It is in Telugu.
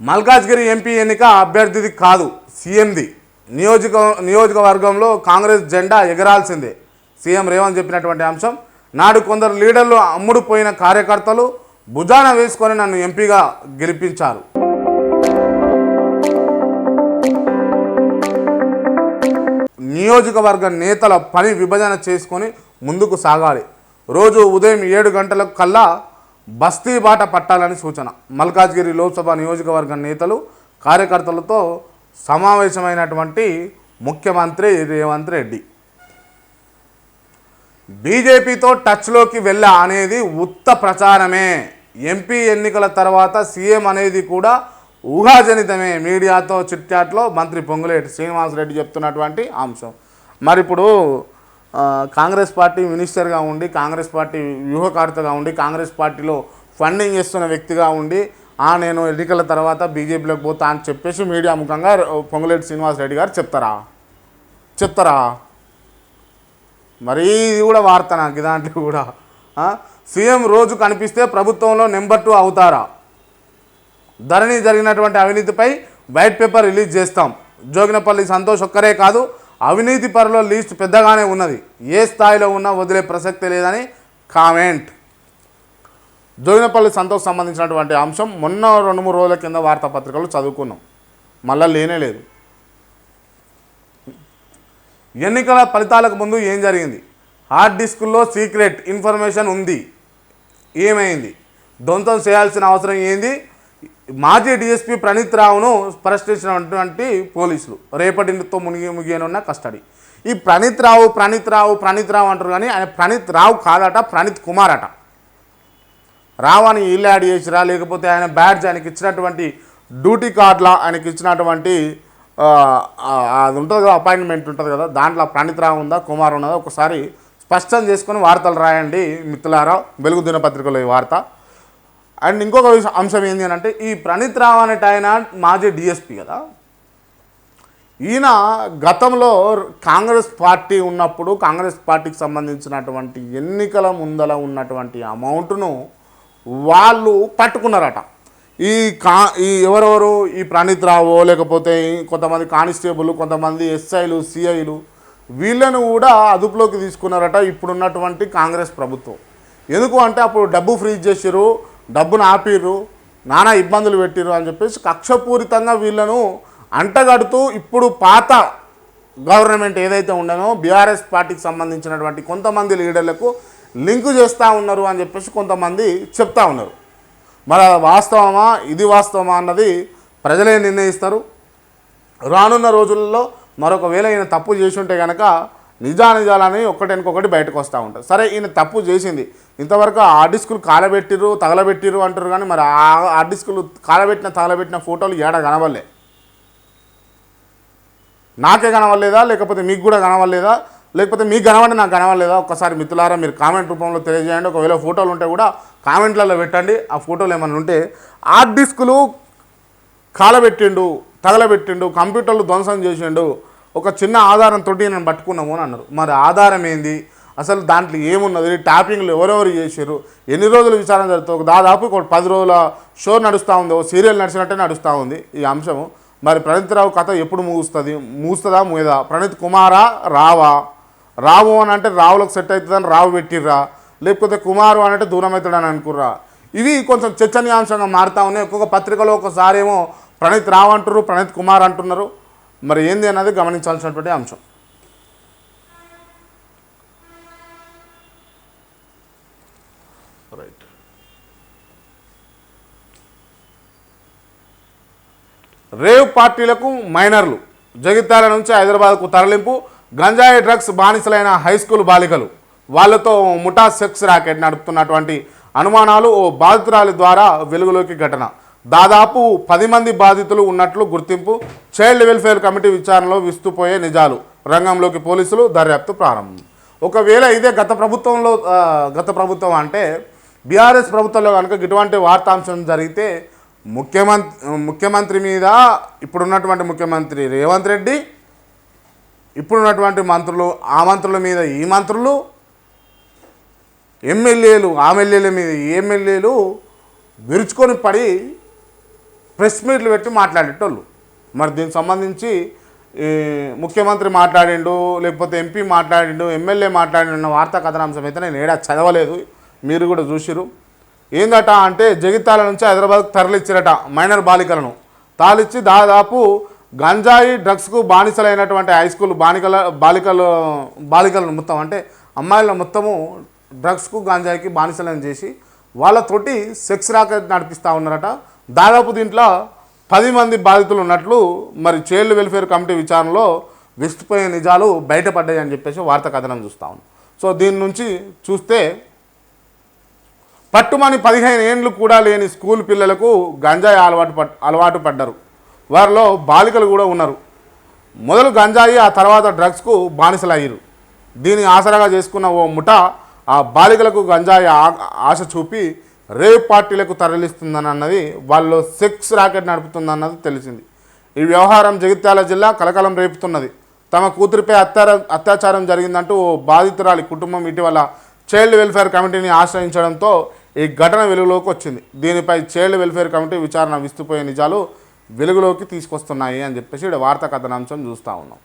మల్కాజ్గిరి ఎంపీ ఎన్నిక అభ్యర్థిది కాదు సీఎంది. నియోజక నియోజకవర్గంలో కాంగ్రెస్ జెండా ఎగరాల్సిందే. సీఎం రేవంత్ చెప్పినటువంటి అంశం నాడు కొందరు లీడర్లు అమ్ముడుపోయిన కార్యకర్తలు భుజాన వేసుకొని నన్ను ఎంపీగా గెలిపించారు. నియోజకవర్గ నేతల పని విభజన చేసుకొని ముందుకు సాగాలి. రోజు ఉదయం ఏడు గంటలకు కల్లా బస్తీ బాట పట్టాలని సూచన. మల్కాజ్గిరి లోక్సభ నియోజకవర్గ నేతలు కార్యకర్తలతో సమావేశమైనటువంటి ముఖ్యమంత్రి రేవంత్ రెడ్డి. బీజేపీతో టచ్లోకి వెళ్ళ అనేది ఉత్త ప్రచారమే. ఎంపీ ఎన్నికల తర్వాత సీఎం అనేది కూడా ఊహాజనితమే మీడియాతో చిట్చాట్లో మంత్రి పొంగులేటి శ్రీనివాసరెడ్డి చెప్తున్నటువంటి అంశం. మరి ఇప్పుడు కాంగ్రెస్ పార్టీ మినిస్టర్గా ఉండి కాంగ్రెస్ పార్టీ వ్యూహకర్తగా ఉండి కాంగ్రెస్ పార్టీలో ఫండింగ్ చేస్తున్న వ్యక్తిగా ఉండి ఆ నేను ఎన్నికల తర్వాత బీజేపీలోకి పోతా అని చెప్పేసి మీడియా ముఖంగా పొంగులేటి శ్రీనివాసరెడ్డి గారు చెప్తారా? చెప్తారా? మరీ ఇది కూడా వార్త నాకు దాంట్లో కూడా. సీఎం రోజు కనిపిస్తే ప్రభుత్వంలో నెంబర్ టూ అవుతారా? ధరణి జరిగినటువంటి అవినీతిపై వైట్ పేపర్ రిలీజ్ చేస్తాం. జోగినపల్లి సంతోష్ ఒక్కరే కాదు అవినీతి పరుల లిస్ట్ పెద్దగానే ఉన్నది. ఏ స్థాయిలో ఉన్నా వదిలే ప్రసక్తే లేదని కామెంట్. జోగినపల్లి సంతోష్ సంబంధించినటువంటి అంశం మొన్న రెండు మూడు రోజుల కింద వార్తాపత్రికలు చదువుకున్నాం. మళ్ళా లేనే లేదు. ఎన్నికల ఫలితాలకు ముందు ఏం జరిగింది? హార్డ్ డిస్కుల్లో సీక్రెట్ ఇన్ఫర్మేషన్ ఉంది. ఏమైంది? దొంతం చేయాల్సిన అవసరం ఏంది? మాజీ డీఎస్పీ ప్రణీత్ రావును ప్రశ్నించినటువంటి పోలీసులు. రేపటితో మునిగి ముగియనున్న కస్టడీ. ఈ ప్రణీత్ రావు ప్రణీత్ రావు ప్రణీత్ రావు అంటారు కానీ ఆయన ప్రణీత్ రావు కాదట ప్రణీత్ కుమార్ అట రావు అని ఇల్లు యాడ్ చేసిరా లేకపోతే ఆయన బ్యాడ్జ్ ఆయనకి ఇచ్చినటువంటి డ్యూటీ కార్డులా ఆయనకి ఇచ్చినటువంటి అది ఉంటుంది కదా అపాయింట్మెంట్ ఉంటుంది కదా దాంట్లో ప్రణీత్ రావు ఉందా కుమార్ ఉన్నదా ఒకసారి స్పష్టం చేసుకొని వార్తలు రాయండి మిత్రులారా. వెలుగు దినపత్రికలో ఈ వార్త. అండ్ ఇంకొక అంశం ఏంటి అని అంటే ఈ ప్రణీత్ రావు అనేట ఆయన మాజీ డిఎస్పి కదా. ఈయన గతంలో కాంగ్రెస్ పార్టీ ఉన్నప్పుడు కాంగ్రెస్ పార్టీకి సంబంధించినటువంటి ఎన్నికల ముందల ఉన్నటువంటి అమౌంట్ను వాళ్ళు పట్టుకున్నారట. ఈ కా ఈ ఎవరెవరు? ఈ ప్రణీత్ రావు లేకపోతే కొంతమంది కానిస్టేబుల్ కొంతమంది ఎస్ఐలు సిఐలు వీళ్ళను కూడా అదుపులోకి తీసుకున్నారట ఇప్పుడున్నటువంటి కాంగ్రెస్ ప్రభుత్వం. ఎందుకు అంటే అప్పుడు డబ్బు ఫ్రీజ్ చేసిర్రు డబ్బును ఆపిర్రు నానా ఇబ్బందులు పెట్టిర్రు అని చెప్పేసి కక్షపూరితంగా వీళ్ళను అంటగడుతూ ఇప్పుడు పాత గవర్నమెంట్ ఏదైతే ఉండనో బీఆర్ఎస్ పార్టీకి సంబంధించినటువంటి కొంతమంది లీడర్లకు లింకు చేస్తూ ఉన్నారు అని చెప్పేసి కొంతమంది చెప్తా ఉన్నారు. మరి వాస్తవమా? ఇది వాస్తవమా అన్నది ప్రజలే నిర్ణయిస్తారు. రానున్న రోజుల్లో మరొకవేళ ఈయన తప్పు చేసి ఉంటే కనుక నిజానిజాలని ఒక్కటెనకొకటి బయటకు వస్తూ ఉంటారు. సరే ఈయన తప్పు చేసింది. ఇంతవరకు ఆ డిస్కులు కాలబెట్టిర్రు తగలబెట్టిర్రు అంటారు కానీ మరి ఆ ఆ డిస్కులు కాలబెట్టిన తగలబెట్టిన ఫోటోలు ఏడ కనవలే నాకే కనవలేదా లేకపోతే మీకు కూడా కనవలేదా లేకపోతే మీకు కనవండి నాకు కనవలేదా ఒక్కసారి మిత్రులారా మీరు కామెంట్ రూపంలో తెలియజేయండి. ఒకవేళ ఫోటోలు ఉంటే కూడా కామెంట్లలో పెట్టండి. ఆ ఫోటోలు ఏమైనా ఉంటే ఆ డిస్కులు కాలబెట్టిండు తగలబెట్టిండు కంప్యూటర్లు ధ్వంసం చేసిండు ఒక చిన్న ఆధారంతో నేను పట్టుకున్నాము అని అన్నారు. మరి ఆధారం ఏంది? అసలు దాంట్లో ఏమున్నది? ట్యాపింగ్లు ఎవరెవరు చేశారు? ఎన్ని రోజులు విచారణ జరుగుతుంది? ఒక దాదాపు ఒక పది రోజుల షో నడుస్తూ ఉంది. ఓ సీరియల్ నడిచినట్టే నడుస్తూ ఉంది ఈ అంశము. మరి ప్రణీత్ రావు కథ ఎప్పుడు ముగుస్తుంది? ముగుస్తుందా? మూయదా ప్రణీత్ కుమారా? రావా? రావు అని అంటే రావులకు సెట్ అవుతుందని రావు పెట్టిర్రా? లేకపోతే కుమారు అని అంటే దూరం అవుతాడని అనుకుర్రా? ఇవి కొంచెం చర్చనీయాంశంగా మారుతా ఉన్నాయి. ఒక్కొక్క పత్రికలో ఒకసారి ఏమో ప్రణీత్ రావు అంటున్నారు ప్రణీత్ కుమార్ అంటున్నారు. మరి ఏంది అన్నది గమనించాల్సినటువంటి అంశం. రైట్ రేవ్ పార్టీలకు మైనర్లు జగిత్యాల నుంచి హైదరాబాద్కు తరలింపు గంజాయి డ్రగ్స్ బానిసలైన హై స్కూల్ బాలికలు వాళ్ళతో ముఠా సెక్స్ ర్యాకెట్ నడుపుతున్నటువంటి అనుమానాలు ఓ బాధితురాలి ద్వారా వెలుగులోకి ఘటన. దాదాపు పది మంది బాధితులు ఉన్నట్లు గుర్తింపు చైల్డ్ వెల్ఫేర్ కమిటీ విచారణలో విస్తుపోయే నిజాలు. రంగంలోకి పోలీసులు దర్యాప్తు ప్రారంభం. ఒకవేళ ఇదే గత ప్రభుత్వంలో గత ప్రభుత్వం అంటే బీఆర్ఎస్ ప్రభుత్వంలో కనుక ఇటువంటి వార్తాంశం జరిగితే ముఖ్యమంత్రి ముఖ్యమంత్రి మీద ఇప్పుడున్నటువంటి ముఖ్యమంత్రి రేవంత్ రెడ్డి ఇప్పుడున్నటువంటి మంత్రులు ఆ మంత్రుల మీద ఈ మంత్రులు ఎమ్మెల్యేలు ఆ ఎమ్మెల్యేల మీద ఈ ఎమ్మెల్యేలు విరుచుకొని పడి ప్రెస్ మీట్లు పెట్టి మాట్లాడేటోళ్ళు. మరి దీనికి సంబంధించి ఈ ముఖ్యమంత్రి మాట్లాడిండు లేకపోతే ఎంపీ మాట్లాడిండు ఎమ్మెల్యే మాట్లాడిండు అన్న వార్తా కథనాంశం అయితే నేను ఏడా చదవలేదు. మీరు కూడా చూసిరు ఏందట అంటే జగిత్యాల నుంచి హైదరాబాద్కు తరలిచ్చిరట మైనర్ బాలికలను. తాలిచ్చి దాదాపు గంజాయి డ్రగ్స్కు బానిసలైనటువంటి హై స్కూల్ బాలికల బాలికలు బాలికలను మొత్తం అంటే అమ్మాయిలను మొత్తము డ్రగ్స్కు గాంజాయికి బానిసలను చేసి వాళ్ళతోటి సెక్స్ రాకెట్ నడిపిస్తూ ఉన్నారట. దాదాపు దీంట్లో పది మంది బాధితులు ఉన్నట్లు మరి చైల్డ్ వెల్ఫేర్ కమిటీ విచారణలో విస్తుపోయే నిజాలు బయటపడ్డాయి అని చెప్పేసి వార్త కథనం చూస్తాం సో దీని నుంచి చూస్తే పట్టుమని పదిహేను ఏండ్లు కూడా లేని స్కూల్ పిల్లలకు గంజాయి అలవాటు పడ్ అలవాటు పడ్డారు. వారిలో బాలికలు కూడా ఉన్నారు. మొదలు గంజాయి ఆ తర్వాత డ్రగ్స్కు బానిసలయ్యారు. దీన్ని ఆసరాగా చేసుకున్న ఓ ముఠ ఆ బాలికలకు గంజాయి ఆ- ఆశ చూపి రేప్ పార్టీలకు తరలిస్తుందని అన్నది వాళ్ళు సెక్స్ రాకెట్ నడుపుతుందన్నది తెలిసింది. ఈ వ్యవహారం జగిత్యాల జిల్లా కలకలం రేపుతున్నది. తమ కూతురిపై అత్యాచారం అత్యాచారం జరిగిందంటూ ఓ బాధితురాలి కుటుంబం ఇటీవల చైల్డ్ వెల్ఫేర్ కమిటీని ఆశ్రయించడంతో ఈ ఘటన వెలుగులోకి వచ్చింది. దీనిపై చైల్డ్ వెల్ఫేర్ కమిటీ విచారణ విస్తుపోయే నిజాలు వెలుగులోకి తీసుకొస్తున్నాయి అని చెప్పేసి వార్త వార్తా కథనాంశం చూస్తూ ఉన్నాం.